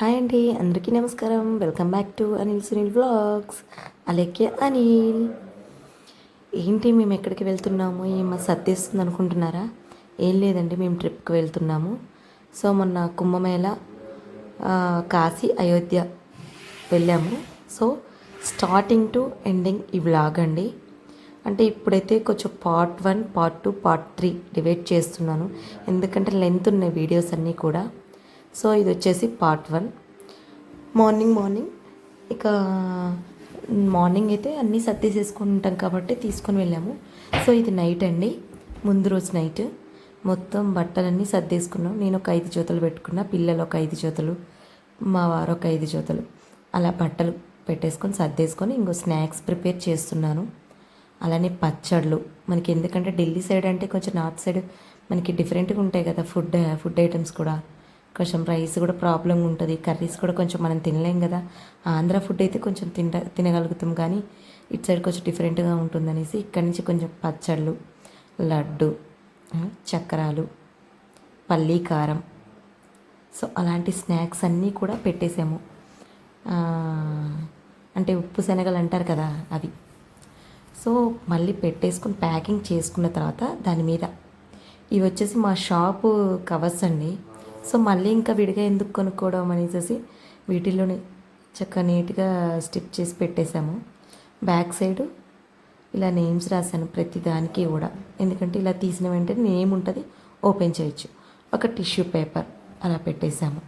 Hi అండి అందరికీ నమస్కారం. Welcome back to Anil Sunil vlogs అలాగే అనిల్ ఏంటి మేము ఎక్కడికి వెళ్తున్నాము? ఏమో సర్దేస్తుంది అనుకుంటున్నారా? ఏం లేదండి మేము ట్రిప్కి వెళ్తున్నాము. సో మొన్న కుంభమేళ కాశీ అయోధ్య వెళ్ళాము. సో స్టార్టింగ్ టు ఎండింగ్ ఈ బ్లాగ్ అండి. అంటే ఇప్పుడైతే కొంచెం part one part two part three divide చేస్తున్నాను. ఎందుకంటే లెంత్ ఉన్నాయి వీడియోస్ అన్నీ కూడా. సో ఇది వచ్చేసి పార్ట్ వన్ మార్నింగ్ మార్నింగ్ ఇక మార్నింగ్ అయితే అన్నీ సర్దేసేసుకుంటాం కాబట్టి తీసుకొని వెళ్ళాము. సో ఇది నైట్ అండి. ముందు రోజు నైట్ మొత్తం బట్టలన్నీ సర్దేసుకున్నాం నేను ఒక ఐదు జోతలు పెట్టుకున్నా పిల్లలు ఒక ఐదు జోతలు మా వారు ఒక ఐదు జోతలు. అలా బట్టలు పెట్టేసుకొని సర్దేసుకొని ఇంకో స్నాక్స్ ప్రిపేర్ చేస్తున్నాను. అలానే పచ్చళ్ళు. మనకి ఎందుకంటే ఢిల్లీ సైడ్ అంటే కొంచెం నార్త్ సైడ్ మనకి డిఫరెంట్గా ఉంటాయి కదా ఫుడ్ ఫుడ్ ఐటమ్స్ కూడా. కొంచెం రైస్ కూడా ప్రాబ్లం ఉంటుంది. కర్రీస్ కూడా కొంచెం మనం తినలేం కదా. ఆంధ్ర ఫుడ్ అయితే కొంచెం తిన తినగలుగుతాం కానీ ఇటు సైడ్ కొంచెం డిఫరెంట్గా ఉంటుందనేసి ఇక్కడి నుంచి కొంచెం పచ్చళ్ళు లడ్డు చక్రాలు పల్లీ కారం. సో అలాంటి స్నాక్స్ అన్నీ కూడా పెట్టేసాము. అంటే ఉప్పు శనగలు అంటారు కదా అవి. సో మళ్ళీ పెట్టేసుకుని ప్యాకింగ్ చేసుకున్న తర్వాత దాని మీద ఇవి వచ్చేసి మా షాపు కవర్స్ అండి. సో మళ్ళీ ఇంకా విడిగా ఎందుకు కొనుక్కోవడం అనేసి వీటిలోని చక్కగా నీట్గా స్టిచ్ చేసి పెట్టేశాము. బ్యాక్ సైడ్ ఇలా నేమ్స్ రాశాను ప్రతి దానికి కూడా. ఎందుకంటే ఇలా తీసిన వెంటనే నేమ్ ఉంటుంది ఓపెన్ చేయొచ్చు. ఒక టిష్యూ పేపర్ అలా పెట్టేశాము.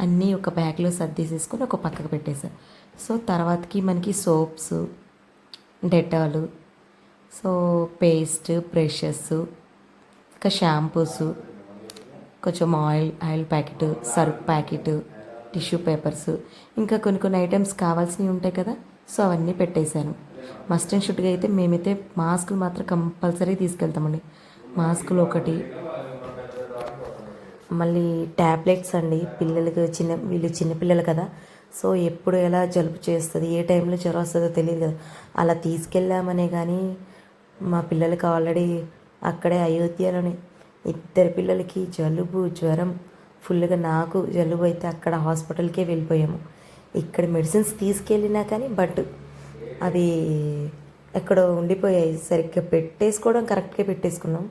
అన్నీ ఒక బ్యాగ్లో సర్దేసేసుకొని ఒక పక్కకు పెట్టేశాను సో తర్వాతకి మనకి soaps Dettol so paste brushes ఇంకా షాంపూస్ కొంచెం oil oil packet Surf packet tissue papers ఇంకా కొన్ని కొన్ని ఐటమ్స్ కావాల్సినవి ఉంటాయి కదా సో అవన్నీ పెట్టేశాను. మస్ట్ అండ్ షుడ్గా అయితే మేమైతే మాస్కులు మాత్రం కంపల్సరీ తీసుకెళ్తామండి. మాస్కులు ఒకటి మళ్ళీ ట్యాబ్లెట్స్ అండి. పిల్లలకి చిన్న వీళ్ళు చిన్నపిల్లలు కదా సో ఎప్పుడు ఎలా జలుబు చేస్తుంది ఏ టైంలో జ్వరం వస్తుందో తెలియదు కదా. అలా తీసుకెళ్ళామనే కానీ మా పిల్లలకి ఆల్రెడీ అక్కడే అయోధ్యలోనే ఇద్దరు పిల్లలకి జలుబు జ్వరం ఫుల్గా నాకు జలుబు అయితే అక్కడ హాస్పిటల్కే వెళ్ళిపోయాము. ఇక్కడ మెడిసిన్స్ తీసుకెళ్ళినా కానీ బట్ అది ఎక్కడో ఉండిపోయాయి. సరిగ్గా పెట్టేసుకోవడం కరెక్ట్గా పెట్టేసుకున్నాం.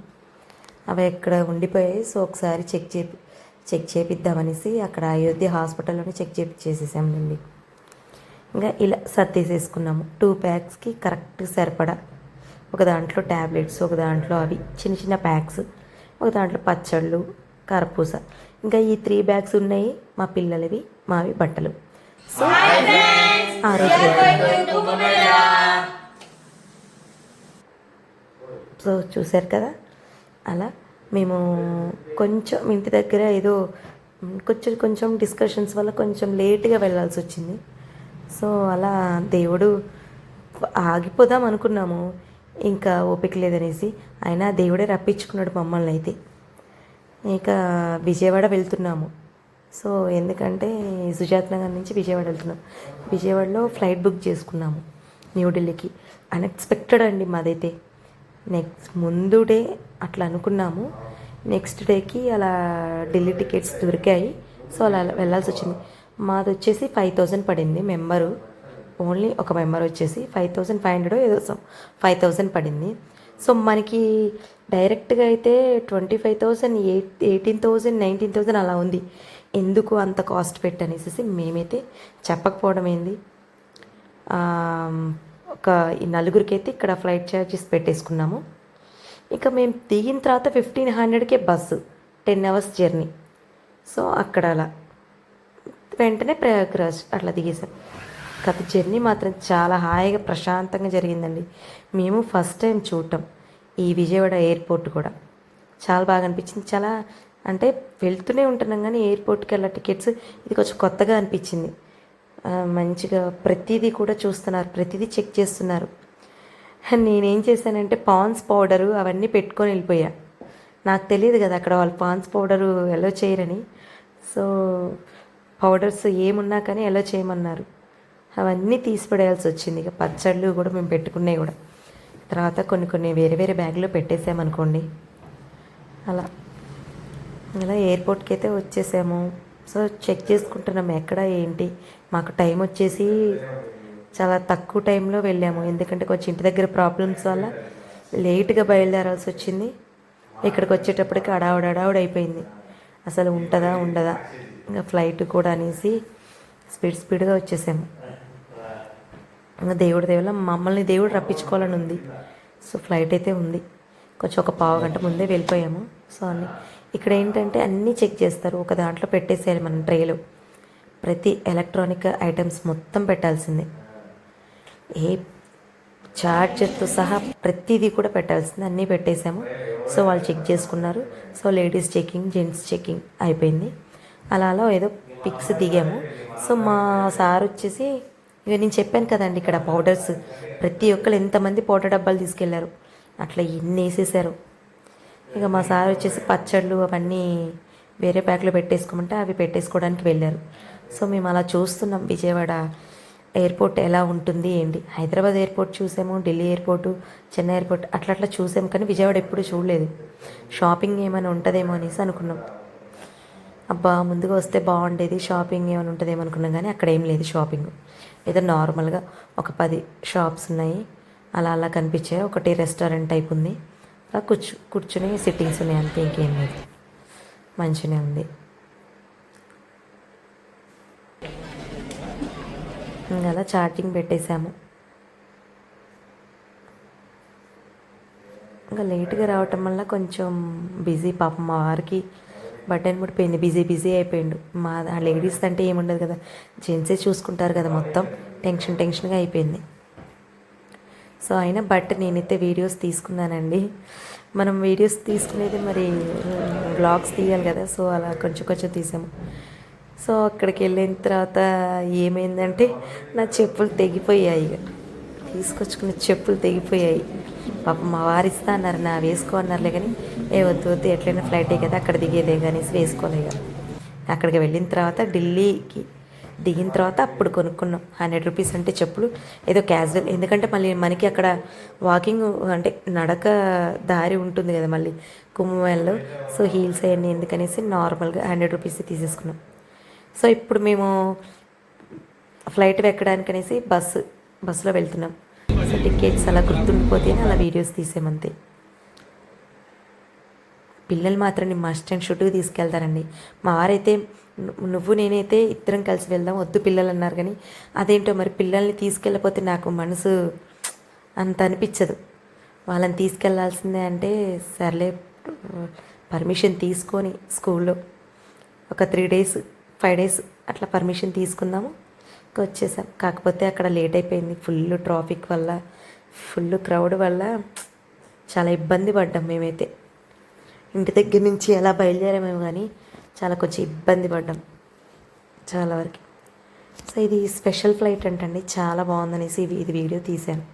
అవి ఎక్కడ ఉండిపోయాయి? సో ఒకసారి చెక్ చేపి చెక్ చేపిద్దామనేసి అక్కడ అయోధ్య హాస్పిటల్లోనే చెక్ చేసేసామండి ఇంకా ఇలా సర్దేసేసుకున్నాము. టూ ప్యాక్స్కి కరెక్ట్ సరిపడా. ఒక దాంట్లో ట్యాబ్లెట్స్ ఒక దాంట్లో అవి చిన్న చిన్న ప్యాక్స్. ఒక దాంట్లో పచ్చళ్ళు కరపూస. ఇంకా ఈ త్రీ బ్యాగ్స్ ఉన్నాయి మా పిల్లలవి మావి బట్టలు. సో ఆ రోజు సో చూశారు కదా? అలా మేము కొంచెం ఇంటి దగ్గర ఏదో కొంచెం కొంచెం డిస్కషన్స్ వల్ల కొంచెం లేట్గా వెళ్ళాల్సి వచ్చింది. సో అలా దేవుడు ఆగిపోదాం అనుకున్నాము. ఇంకా ఓపిక లేదనేసి అయినా దేవుడే రప్పించుకున్నాడు మమ్మల్ని అయితే. ఇంకా విజయవాడ వెళ్తున్నాము. సో ఎందుకంటే సుజాత్ నగర్ నుంచి విజయవాడ వెళ్తున్నాం. విజయవాడలో ఫ్లైట్ బుక్ చేసుకున్నాము న్యూఢిల్లీకి. అన్ఎక్స్పెక్టెడ్ అండి మాదైతే. నెక్స్ట్ ముందు డే అట్లా అనుకున్నాము. నెక్స్ట్ డేకి అలా ఢిల్లీ టికెట్స్ దొరికాయి. సో అలా వెళ్ళాల్సి వచ్చింది. మాది వచ్చేసి ఫైవ్ థౌజండ్ పడింది మెంబరు. ఓన్లీ ఒక మెంబర్ వచ్చేసి ఫైవ్ థౌసండ్ ఫైవ్ హండ్రెడ్ ఏదో ఫైవ్ థౌసండ్ పడింది. సో మనకి డైరెక్ట్గా అయితే twenty five thousand eight eighteen thousand nineteen thousand అలా ఉంది. ఎందుకు అంత కాస్ట్ పెట్టనేసి మేమైతే చెప్పకపోవడం ఏంది? ఒక ఈ నలుగురికి అయితే ఇక్కడ ఫ్లైట్ ఛార్జెస్ పెట్టేసుకున్నాము. ఇక మేము దిగిన తర్వాత fifteen హండ్రెడ్కే bus ten hours journey. So అక్కడ అలా వెంటనే ప్రయాగ్రాజ్ అట్లా దిగేసాం. గత జర్నీ మాత్రం చాలా హాయిగా ప్రశాంతంగా జరిగిందండి. మేము ఫస్ట్ టైం చూడటం ఈ విజయవాడ ఎయిర్పోర్ట్ కూడా. చాలా బాగా అనిపించింది. చాలా అంటే వెళ్తూనే ఉంటున్నాం కానీ ఎయిర్పోర్ట్కి వెళ్ళే టికెట్స్ ఇది కొంచెం కొత్తగా అనిపించింది. మంచిగా ప్రతిదీ కూడా చూస్తున్నారు. ప్రతిదీ చెక్ చేస్తున్నారు. నేనేం చేశానంటే పాన్స్ పౌడరు అవన్నీ పెట్టుకొని వెళ్ళిపోయా. నాకు తెలియదు కదా అక్కడ వాళ్ళు పాన్స్ పౌడరు ఎలో చేయరని. సో పౌడర్స్ ఏమున్నా కానీ ఎలో చేయమన్నారు. అవన్నీ తీసిపడేయాల్సి వచ్చింది. ఇక పచ్చళ్ళు కూడా మేము పెట్టుకున్నాయి కూడా. తర్వాత కొన్ని కొన్ని వేరే వేరే బ్యాగ్లో పెట్టేసామనుకోండి. అలా. అలా ఎయిర్పోర్ట్కి అయితే వచ్చేసాము. సో చెక్ చేసుకుంటున్నాం ఎక్కడ ఏంటి? మాకు టైం వచ్చేసి చాలా తక్కువ టైంలో వెళ్ళాము. ఎందుకంటే కొంచెం ఇంటి దగ్గర ప్రాబ్లమ్స్ వల్ల లేట్గా బయలుదేరాల్సి వచ్చింది. ఇక్కడికి వచ్చేటప్పటికి అడావుడు అడావుడు అయిపోయింది. అసలు ఉంటుందా ఉండదా? ఇంకా ఫ్లైట్ కూడా అనేసి స్పీడ్ స్పీడ్గా వచ్చేసాము. ఇంకా దేవుడి దేవుల మమ్మల్ని దేవుడు రప్పించుకోవాలని ఉంది. సో ఫ్లైట్ అయితే ఉంది. కొంచెం ఒక పావు గంట ముందే వెళ్ళిపోయాము. సో అన్ని ఇక్కడ ఏంటంటే అన్నీ చెక్ చేస్తారు. ఒక దాంట్లో పెట్టేసేయాలి మనం ట్రేలో. ప్రతి ఎలక్ట్రానిక్ ఐటమ్స్ మొత్తం పెట్టాల్సిందే. ఏ చార్జర్తో సహా ప్రతిదీ కూడా పెట్టాల్సింది. అన్నీ పెట్టేశాము సో వాళ్ళు చెక్ చేసుకున్నారు. So ladies checking gents checking అయిపోయింది. అలా అలా ఏదో పిక్స్ దిగాము. సో మా సార్ వచ్చేసి ఇక నేను చెప్పాను కదండి ఇక్కడ పౌడర్స్. ప్రతి ఒక్కరు ఎంతమంది పౌడర్ డబ్బాలు తీసుకెళ్ళారు? అట్లా ఎన్ని వేసేసారు? ఇక మా సార్ వచ్చేసి పచ్చళ్ళు అవన్నీ వేరే ప్యాక్లో పెట్టేసుకోమంటే అవి పెట్టేసుకోవడానికి వెళ్ళారు. సో మేము అలా చూస్తున్నాం విజయవాడ ఎయిర్పోర్ట్ ఎలా ఉంటుంది ఏంటి. హైదరాబాద్ ఎయిర్పోర్ట్ చూసాము ఢిల్లీ ఎయిర్పోర్టు చెన్నై ఎయిర్పోర్ట్ అట్లా అట్లా చూసాము కానీ విజయవాడ ఎప్పుడు చూడలేదు. షాపింగ్ ఏమైనా ఉంటుందేమో అనేసి అనుకున్నాం. అబ్బా ముందుగా వస్తే బాగుండేది షాపింగ్ ఏమైనా ఉంటుందేమో అనుకున్నాం కానీ అక్కడ ఏం లేదు షాపింగ్. ఏదో నార్మల్గా ఒక పది షాప్స్ ఉన్నాయి. అలా అలా కనిపించాయి. ఒకటి రెస్టారెంట్ టైప్ ఉంది. అలా కూర్చు కూర్చుని సిట్టింగ్స్ ఉన్నాయి అంతే ఇంకేం లేదు. మంచిగానే ఉంది. ఇంకా అలా చార్జింగ్ పెట్టేశాము. ఇంకా లేట్గా రావటం వల్ల కొంచెం బిజీ పాపం మా వారికి బటన్ ముడిపోయింది బిజీ బిజీ అయిపోయిండు. మా ఆ లేడీస్ అంటే ఏముండదు కదా జెంట్సే చూసుకుంటారు కదా మొత్తం. టెన్షన్ టెన్షన్గా అయిపోయింది. సో అయినా బట్ నేనైతే వీడియోస్ తీసుకున్నానండి. మనం వీడియోస్ తీసుకునేది మరి బ్లాగ్స్ తీయాలి కదా సో అలా కొంచెం కొంచెం తీసాము. సో అక్కడికి వెళ్ళిన తర్వాత ఏమైందంటే నా చెప్పులు తెగిపోయాయి ఇక తీసుకొచ్చుకున్న చెప్పులు తెగిపోయాయి. పాపం మా వారిస్తా అన్నారు నా వేసుకో అన్నారులే కానీ ఏ వద్దు వద్దు ఎట్లయినా ఫ్లైటే కదా అక్కడ దిగేదే కానీ వేసుకోలే అక్కడికి వెళ్ళిన తర్వాత ఢిల్లీకి దిగిన తర్వాత అప్పుడు కొనుక్కున్నాం. హండ్రెడ్ రూపీస్ అంటే చెప్పులు ఏదో క్యాజువల్ ఎందుకంటే మళ్ళీ మనకి అక్కడ వాకింగ్ అంటే నడక దారి ఉంటుంది కదా మళ్ళీ కుంభమేళలో. సో హీల్స్ అవన్నీ ఎందుకనేసి నార్మల్గా హండ్రెడ్ రూపీస్ తీసేసుకున్నాం. సో ఇప్పుడు మేము ఫ్లైట్ ఎక్కడానికి అనేసి బస్సు బస్సులో వెళ్తున్నాం. సో టికెట్స్ అలా గుర్తుండిపోతే అలా వీడియోస్ తీసేమంతే పిల్లలు మాత్రం మస్ట్ అండ్ షుడ్కి తీసుకెళ్తారండి. మా వారైతే నువ్వు నేనైతే ఇద్దరం కలిసి వెళ్దాం వద్దు పిల్లలు అన్నారు కానీ అదేంటో మరి పిల్లల్ని తీసుకెళ్ళకపోతే నాకు మనసు అంత అనిపించదు. వాళ్ళని తీసుకెళ్ళాల్సిందే అంటే సర్లే పర్మిషన్ తీసుకొని స్కూల్లో ఒక త్రీ డేస్ ఫైవ్ డేస్ అట్లా పర్మిషన్ తీసుకుందాము ఇంకా వచ్చేసాం. కాకపోతే అక్కడ లేట్ అయిపోయింది. ఫుల్ ట్రాఫిక్ వల్ల ఫుల్ క్రౌడ్ వల్ల చాలా ఇబ్బంది పడ్డాం మేమైతే. ఇంటి దగ్గర నుంచి ఎలా బయలుదేరామేమో కానీ చాలా కొంచెం ఇబ్బంది పడ్డాం. చాలా వరకు. సో ఇది స్పెషల్ ఫ్లైట్ అంటండి. చాలా బాగుందనేసి ఇది వీడియో తీశాను.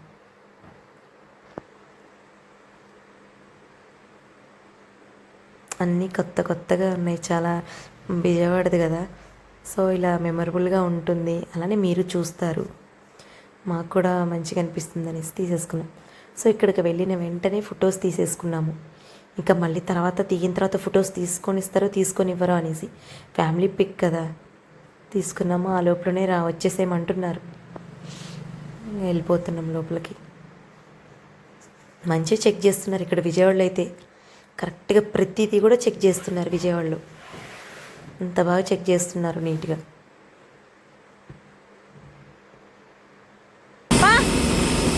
అన్నీ కొత్త కొత్తగా ఉన్నాయి. చాలా విజయవాడది కదా. సో ఇలా మెమరబుల్గా ఉంటుంది. అలానే మీరు చూస్తారు. మాకు కూడా మంచిగా అనిపిస్తుంది అనేసి తీసేసుకున్నాం. సో ఇక్కడికి వెళ్ళిన వెంటనే ఫొటోస్ తీసేసుకున్నాము. ఇంకా మళ్ళీ తర్వాత దిగిన తర్వాత ఫొటోస్ తీసుకొని ఇస్తారో తీసుకొని ఇవ్వరో అనేసి. ఫ్యామిలీ పిక్ కదా. తీసుకున్నాము ఆ లోపలనే రా వచ్చేసేయమంటున్నారు వెళ్ళిపోతున్నాం లోపలికి. మంచిగా చెక్ చేస్తున్నారు ఇక్కడ విజయవాడలో అయితే. కరెక్ట్గా ప్రతిదీ కూడా చెక్ చేస్తున్నారు విజయవాడలో. అంత బాగా చెక్ చేస్తున్నారు నీట్గా.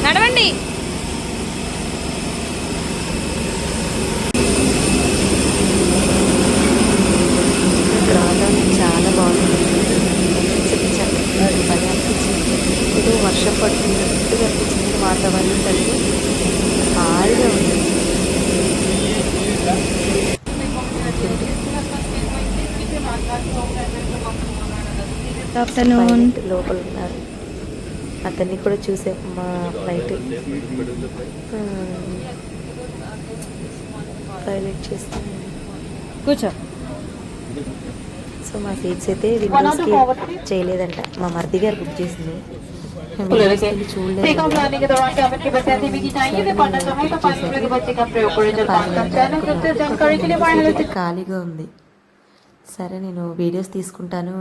నడవండి ఇక్కడ వాతావరణం చాలా బాగుంది చక్కగా భలే అనిపించింది ఏదో వర్షం పడుతున్నట్టుగా అనిపించింది వాతావరణం కలిగి హాయిగా ఉంది ఆఫ్టర్నూన్. లోపల ఉన్నారు. అతన్ని కూడా చూసే మా ఫ్లైట్. ప్రైవేట్ చేస్తాను కూర్చో. సో మా సీట్స్ అయితే విండోస్కి చేయలేదంట. మా మర్ది గారు బుక్ చేసింది. ఖాళీగా ఉంది. సరే నేను వీడియోస్ తీసుకుంటాను.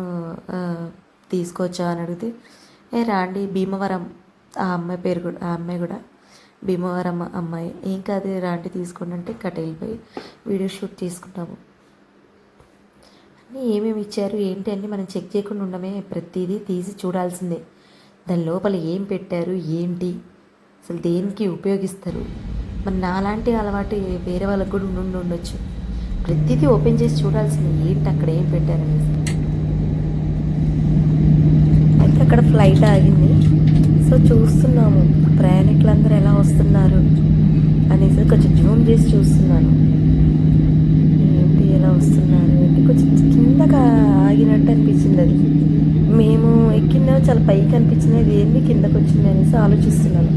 తీసుకొచ్చా తీసుకోవచ్చా అని అడిగితే ఏ రాండి భీమవరం ఆ అమ్మాయి పేరు కూడా ఆ అమ్మాయి కూడా భీమవరం అమ్మాయి ఏం కాదు రాండి తీసుకోండి అంటే కట్ వెళ్ళిపోయి వీడియో షూట్ తీసుకున్నాము అన్నీ ఏమేమి ఇచ్చారు ఏంటి అని మనం చెక్ చేయకుండా ఉండమే ప్రతిదీ తీసి చూడాల్సిందే. దాని లోపల ఏం పెట్టారు ఏంటి అసలు దేనికి ఉపయోగిస్తారు? మరి నాలాంటి అలవాటు వేరే వాళ్ళకు కూడా ఉండి ఉండొచ్చు ప్రతిదీ ఓపెన్ చేసి చూడాల్సింది ఏంటి అక్కడ ఏం పెట్టారు ఇక్కడ అక్కడ ఫ్లైట్ ఆగింది. సో చూస్తున్నాము ప్రయాణికులందరూ ఎలా వస్తున్నారు అనేసి కొంచెం జూమ్ చేసి చూస్తున్నాను. ఏంటి ఎలా వస్తున్నారు ఏంటి? కొంచెం కిందగా ఆగినట్టు అనిపించింది అది. మేము ఎక్కినా చాలా పైకి అనిపించింది అది ఏంది కిందకు వచ్చింది అనేసి ఆలోచిస్తున్నాను.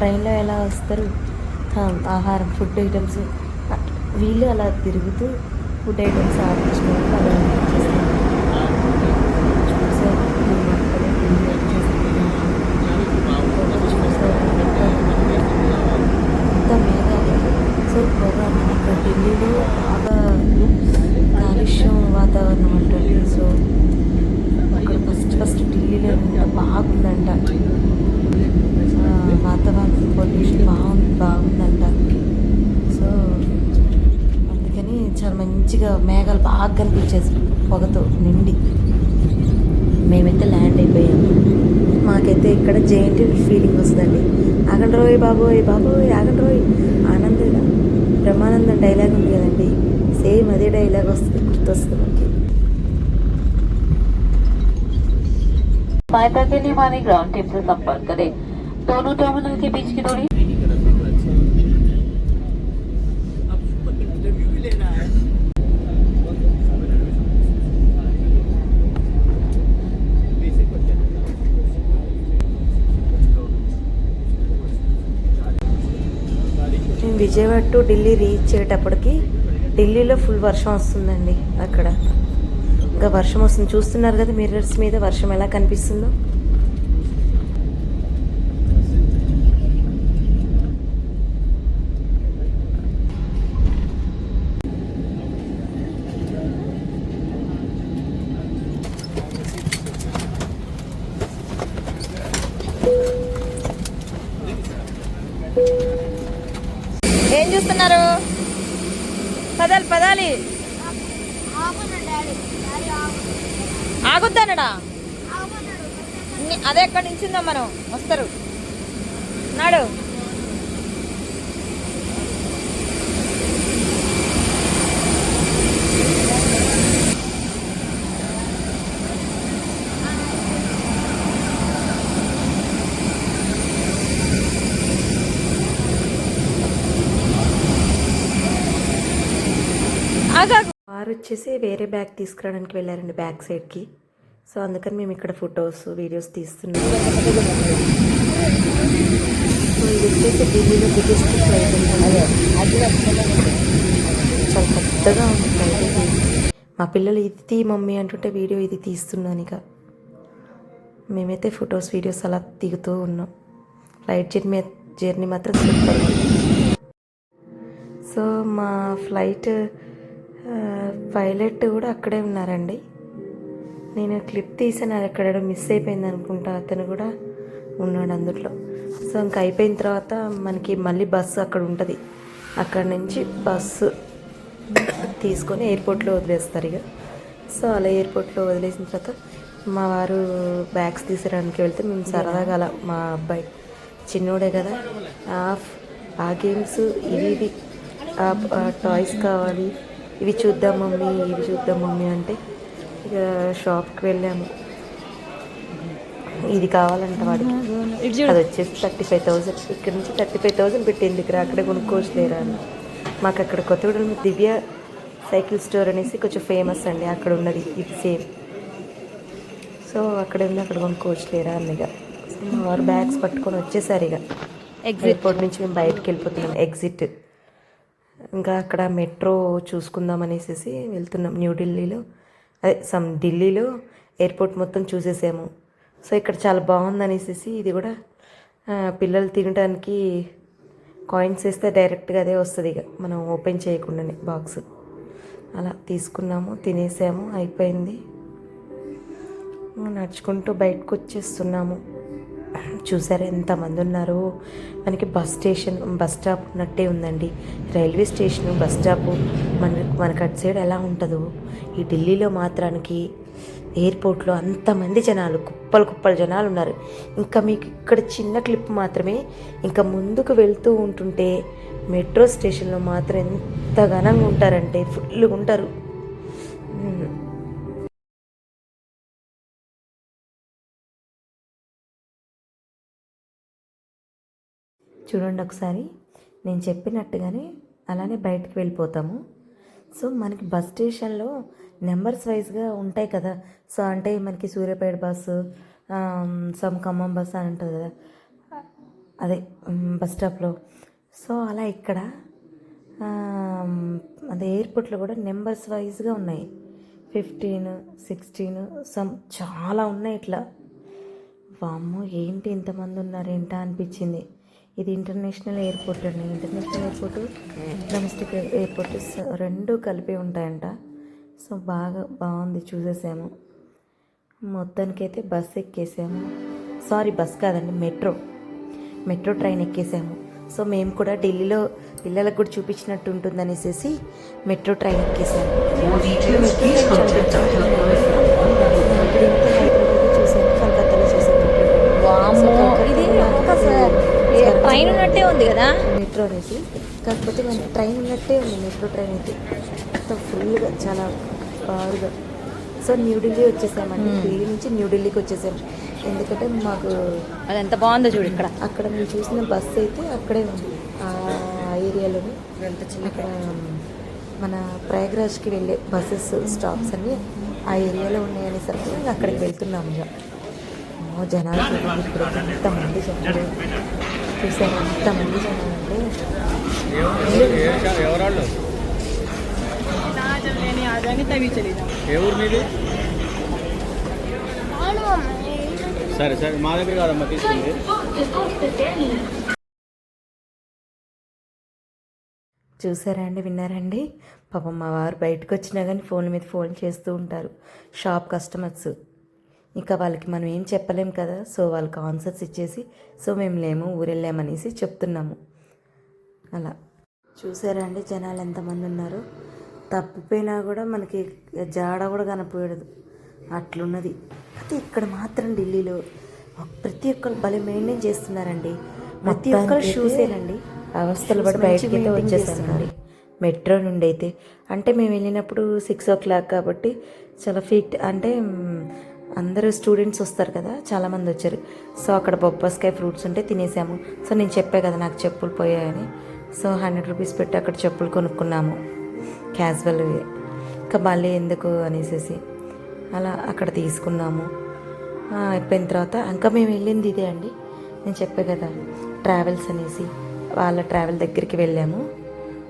ట్రైన్లో ఎలా వస్తారు? ఆహారం ఫుడ్ ఐటమ్స్. అట్లా వీళ్ళు అలా తిరుగుతూ ఫుడ్ ఐటమ్స్ ఆర్డర్ అలా చేస్తారు చూసారు మేము అక్కడే ఢిల్లీ వచ్చేసాము. చూసారు అంత మేఘాలు సో పొగ మనకు ఢిల్లీలో బాగా కాలుష్యం వాతావరణం అంటారు సో అక్కడ ఫస్ట్ ఫస్ట్ ఢిల్లీలో ఎంత బాగుందంట ఆ, వాతావరణం పొల్యూషన్ బాగుంది బాగుందంట సో అందుకని చాలా మంచిగా మేఘాలు బాగా కనిపించేసి పొగతో నిండి మేమైతే ల్యాండ్ అయిపోయాము మాకైతే ఇక్కడ జేఎన్టీ ఫీలింగ్ వస్తుందండి ఆగండి రోయ్ బాబోయ్ బాబోయ్ ఆగండి రోయ్ ఆనంద బ్రహ్మానందం డైలాగ్ ఉంది కదండి సేమ్ అదే డైలాగ్ వస్తుంది గుర్తొస్తుంది మనకి सहायता के लिए हमारे ग्राउंड टीम से संपर्क करें दोनों टर्मिनल के बीच की दूरी విజయవాడ టు ఢిల్లీ రీచ్ అయ్యేటప్పటికి ఢిల్లీలో ఫుల్ వర్షం వస్తుందండి అక్కడ. ఇంకా వర్షం వస్తుంది. చూస్తున్నారు కదా మిర్రర్స్ మీద వర్షం ఎలా కనిపిస్తుందో ఏం చూస్తున్నారు పదాలి పదాలి ఆగుద్దనడా అదే ఎక్కడి నుంచిందో మనం వస్తారు నాడు ఆగాగు వారు వచ్చేసి వేరే బ్యాగ్ తీసుకురావడానికి వెళ్ళారండి బ్యాక్ సైడ్కి. సో అందుకని మేము ఇక్కడ ఫొటోస్ వీడియోస్ తీస్తున్నాం. ఇది వచ్చేసి ఢిల్లీలో బిగ్గెస్ట్ ఫ్లైట్ చాలా పెద్దగా ఉంది ఫ్లైట్ మా పిల్లలు ఇది తీ మమ్మీ అంటుంటే వీడియో ఇది తీస్తున్నాను ఇక. మేమైతే ఫొటోస్ వీడియోస్ అలా దిగుతూ ఉన్నాం. ఫ్లైట్ జర్నీ జర్నీ మాత్రం సూపర్ సో మా ఫ్లైట్ పైలట్ కూడా అక్కడే ఉన్నారండి. నేను క్లిప్ తీసాను అది ఎక్కడ మిస్ అయిపోయింది అనుకుంటా. అతను కూడా ఉన్నాడు అందులో సో ఇంక అయిపోయిన తర్వాత మనకి మళ్ళీ బస్సు అక్కడ ఉంటుంది. అక్కడ నుంచి బస్సు తీసుకొని ఎయిర్పోర్ట్లో వదిలేస్తారు ఇక. సో అలా ఎయిర్పోర్ట్లో వదిలేసిన తర్వాత మా వారు బ్యాగ్స్ తీసుకురావడానికి వెళ్తే మేము సరదాగా అలా మా అబ్బాయి చిన్నోడే కదా ఆ- ఆ గేమ్స్ ఇవి ఇవి టాయ్స్ కావాలి ఇవి చూద్దాం మమ్మీ ఇవి చూద్దాం మమ్మీ అంటే ఇక షాప్కి వెళ్ళాము. ఇది కావాలంట వాడికి. అది వచ్చేసి థర్టీ ఫైవ్ థౌసండ్ ఇక్కడ నుంచి థర్టీ ఫైవ్ థౌసండ్ పెట్టింది ఇక్కడ అక్కడే కొనుక్కోవచ్చు లేరా అని. మాకు అక్కడ కొత్తగూడెం దివ్య సైకిల్ స్టోర్ అనేసి కొంచెం ఫేమస్ అండి. అక్కడ ఉన్నది. ఇది సేమ్. సో అక్కడ ఉంది. అక్కడ కొనుక్కోవచ్చు లేరా అని ఇక. వారు బ్యాగ్స్ పట్టుకొని వచ్చేసారు ఇక. ఎగ్జిట్ నుంచి మేము బయటకు వెళ్ళిపోతున్నాం. ఎగ్జిట్ ఇంకా అక్కడ మెట్రో చూసుకుందాం అనేసి వెళ్తున్నాం న్యూఢిల్లీలో అదే సమ్ ఢిల్లీలో ఎయిర్పోర్ట్ మొత్తం చూసేసాము. సో ఇక్కడ చాలా బాగుంది అనేసి ఇది కూడా పిల్లలు తినడానికి కాయిన్స్ వేస్తే డైరెక్ట్గా అదే వస్తుంది ఇక మనం ఓపెన్ చేయకుండానే బాక్స్. అలా తీసుకున్నాము తినేసాము అయిపోయింది. నడుచుకుంటూ బయటకు వచ్చేస్తున్నాము. చూసారు ఎంతమంది ఉన్నారు మనకి బస్ స్టేషన్ బస్ స్టాప్ ఉన్నట్టే ఉందండి. రైల్వే స్టేషన్ బస్ స్టాప్ మన మనకు అటు సైడ్ ఎలా ఉంటుందో. ఈ ఢిల్లీలో మాత్రానికి ఎయిర్పోర్ట్లో అంతమంది జనాలు కుప్పలు కుప్పలు జనాలు ఉన్నారు. ఇంకా మీకు ఇక్కడ చిన్న క్లిప్ మాత్రమే. ఇంకా ముందుకు వెళ్తూ ఉంటుంటే మెట్రో స్టేషన్లో మాత్రం ఎంత ఘనంగా ఉంటారంటే ఫుల్గా ఉంటారు చూడండి ఒకసారి. నేను చెప్పినట్టుగానే అలానే బయటకు వెళ్ళిపోతాము. సో మనకి బస్ స్టేషన్లో నెంబర్స్ వైజ్గా ఉంటాయి కదా. సో అంటే మనకి Suryapet bus some Khammam bus అని ఉంటుంది కదా. అదే బస్ స్టాప్లో. సో అలా ఇక్కడ అదే ఎయిర్పోర్ట్లో కూడా నెంబర్స్ వైజ్గా ఉన్నాయి. ఫిఫ్టీన్ సిక్స్టీన్ సమ్ చాలా ఉన్నాయి ఇట్లా. వామ్మో ఏంటి ఇంతమంది ఉన్నారేంటా అనిపించింది. ఇది ఇంటర్నేషనల్ ఎయిర్పోర్ట్ అండి. ఇంటర్నేషనల్ ఎయిర్పోర్ట్ డొమెస్టిక్ ఎయిర్పోర్ట్ రెండు కలిపి ఉంటాయంట. సో బాగా బాగుంది చూసేసాము. మొత్తానికైతే బస్ ఎక్కేసాము. సారీ బస్ కాదండి మెట్రో. మెట్రో ట్రైన్ ఎక్కేసాము. సో మేము కూడా ఢిల్లీలో పిల్లలకు కూడా చూపించినట్టు ఉంటుంది అనేసి మెట్రో ట్రైన్ ఎక్కేసాము. ట్రైన్ ఉన్నట్టే ఉంది కదా? మెట్రో అనేది. కాకపోతే మనకి ట్రైన్ ఉన్నట్టే ఉంది మెట్రో ట్రైన్ అయితే. మొత్తం ఫుల్గా చాలా బారుగా సో న్యూఢిల్లీ వచ్చేసామండి. ఢిల్లీ నుంచి న్యూఢిల్లీకి వచ్చేసాం. ఎందుకంటే మాకు అది ఎంత బాగుందో చూడు ఇక్కడ? అక్కడ మేము చూసిన బస్సు అయితే అక్కడే ఉంది. ఆ ఏరియాలోనే. అక్కడ మన ప్రయాగ్రాజ్కి వెళ్ళే బస్సెస్ స్టాప్స్ అన్నీ ఆ ఏరియాలో ఉన్నాయనేసరికి అక్కడికి వెళ్తున్నాము ఇక. అమ్మో జనాలు ఇప్పుడు ఎంతమంది జనాలు చూసారు? ఎంతమంది జనాలు అంటే మీది? సరే సరే. మా దగ్గర కాదమ్మా తీసుకుంది. చూసారా అండి విన్నారండి పాపం మా వారు బయటకు వచ్చినా కానీ ఫోన్ మీద ఫోన్ చేస్తూ ఉంటారు. Shop customers. ఇంకా వాళ్ళకి మనం ఏం చెప్పలేం కదా? సో వాళ్ళకి ఆన్సర్స్ ఇచ్చేసి సో మేము లేము ఊరెళ్ళామనేసి చెప్తున్నాము. అలా. చూసారా అండి జనాలు ఎంతమంది ఉన్నారు? తప్పిపోయినా కూడా మనకి జాడ కూడా కనపడదు. అట్లున్నది. అయితే ఇక్కడ మాత్రం ఢిల్లీలో ప్రతి ఒక్కరు భలే మెయింటైన్ చేస్తున్నారండి. ప్రతి ఒక్కరు షూసేనండి. అవస్థలు పడి బయటకి అయితే వచ్చేస్తున్నారు. మెట్రో నుండి అయితే అంటే మేము వెళ్ళినప్పుడు సిక్స్ ఓ క్లాక్ కాబట్టి చాలా ఫిట్ అంటే అందరూ స్టూడెంట్స్ వస్తారు కదా చాలామంది వచ్చారు. సో అక్కడ బొబ్బస్కాయ ఫ్రూట్స్ ఉంటే తినేసాము. సో నేను చెప్పే కదా నాకు చెప్పులు పోయాయని. సో హండ్రెడ్ రూపీస్ పెట్టి అక్కడ చెప్పులు కొనుక్కున్నాము. క్యాజువల్ ఇంకా మళ్ళీ ఎందుకు అనేసి అలా అక్కడ తీసుకున్నాము. అయిపోయిన తర్వాత ఇంకా మేము వెళ్ళింది ఇదే అండి. నేను చెప్పే కదా ట్రావెల్స్ అనేసి వాళ్ళ ట్రావెల్ దగ్గరికి వెళ్ళాము.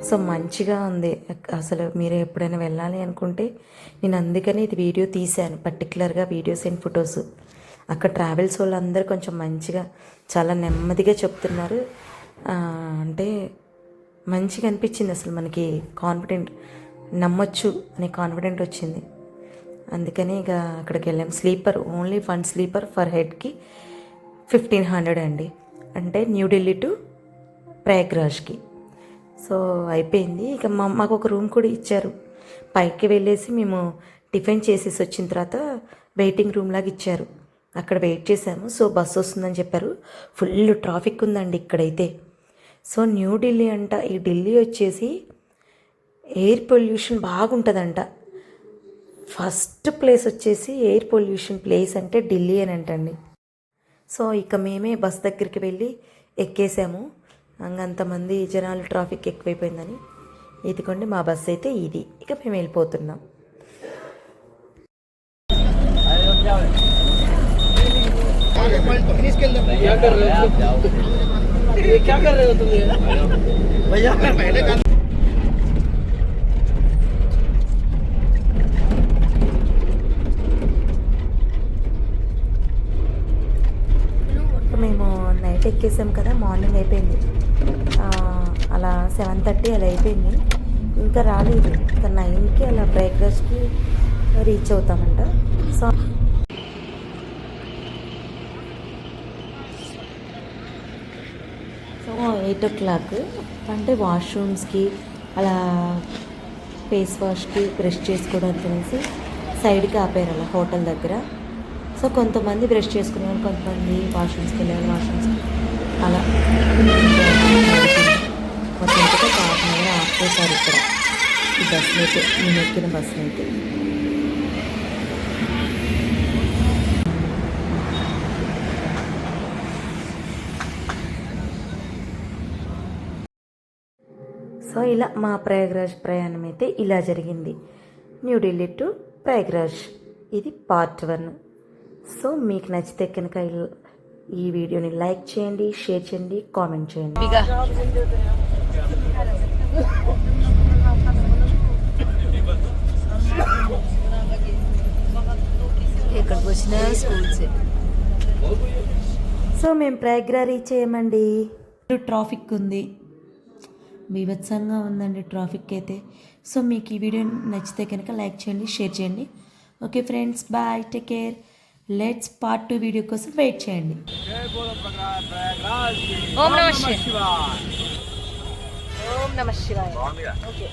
సో మంచిగా ఉంది. అసలు మీరు ఎప్పుడైనా వెళ్ళాలి అనుకుంటే నేను అందుకని ఇది వీడియో తీశాను. పర్టికులర్గా వీడియోస్ అండ్ ఫొటోస్. అక్కడ ట్రావెల్స్ వాళ్ళందరూ కొంచెం మంచిగా చాలా నెమ్మదిగా చెప్తున్నారు. అంటే మంచిగా అనిపించింది అసలు మనకి కాన్ఫిడెంట్ నమ్మొచ్చు అనే కాన్ఫిడెంట్ వచ్చింది. అందుకని ఇక అక్కడికి వెళ్ళాం. Sleeper only one sleeper for హెడ్కి fifteen hundred అండి. అంటే న్యూఢిల్లీ టు ప్రయాగ్రాజ్కి. సో అయిపోయింది. ఇక మా మాకు ఒక రూమ్ కూడా ఇచ్చారు. పైకి వెళ్ళేసి మేము టిఫిన్ చేసేసి వచ్చిన తర్వాత వెయిటింగ్ రూమ్ లాగా ఇచ్చారు. అక్కడ వెయిట్ చేసాము సో బస్సు వస్తుందని చెప్పారు. ఫుల్ ట్రాఫిక్ ఉందండి ఇక్కడైతే. సో న్యూ ఢిల్లీ అంట. ఈ ఢిల్లీ వచ్చేసి ఎయిర్ పొల్యూషన్ బాగుంటుందంట. ఫస్ట్ ప్లేస్ వచ్చేసి ఎయిర్ పొల్యూషన్ ప్లేస్ అంటే ఢిల్లీ అని అంటండి. సో ఇక మేమే బస్ దగ్గరికి వెళ్ళి ఎక్కేసాము. అంతమంది జనాలు ట్రాఫిక్ ఎక్కువైపోయిందని ఇదిగోండి మా బస్సు అయితే ఇది. ఇక మేము వెళ్ళిపోతున్నాం. మేము నైట్ ఎక్కేసాం కదా మార్నింగ్ అయిపోయింది. అలా సెవెన్ థర్టీ అలా అయిపోయింది. ఇంకా రాలేదు. ఇంకా నైన్కి అలా బ్రేక్ఫాస్ట్కి రీచ్ అవుతామంట. So so eight o'clock అంటే వాష్రూమ్స్కి అలా ఫేస్ వాష్కి బ్రష్ చేసుకోవడానికి అనేసి సైడ్కి ఆపారు అలా హోటల్ దగ్గర. సో కొంతమంది బ్రష్ చేసుకునే వాళ్ళు కొంతమంది వాష్రూమ్స్కి వెళ్ళారు వాష్రూమ్స్కి అలా. మొత్తం పాప హాఫ్ ఇక్కడ. ఈ బస్సులు అయితే నేను ఎక్కిన బస్సులు అయితే. సో ఇలా మా ప్రయాగ్రాజ్ ప్రయాణం అయితే ఇలా జరిగింది. న్యూఢిల్లీ టు ప్రయాగ్రాజ్. ఇది పార్ట్ వన్. సో మీకు నచ్చితే కనుక ఈ వీడియోని లైక్ చేయండి షేర్ చేయండి కామెంట్ చేయండి. వచ్చినా స్కూల్స్. సో మేము ప్రయాగ్రా రీచ్ అయ్యామండి ట్రాఫిక్ ఉంది. బీభత్సంగా ఉందండి ట్రాఫిక్ అయితే. సో మీకు ఈ వీడియో నచ్చితే కనుక లైక్ చేయండి షేర్ చేయండి. Okay friends bye take care. Let's part two video కోసం వెయిట్ చేయండి. ఓం నమ శివాయ. ఓం నమ శివాయ. ఓకే.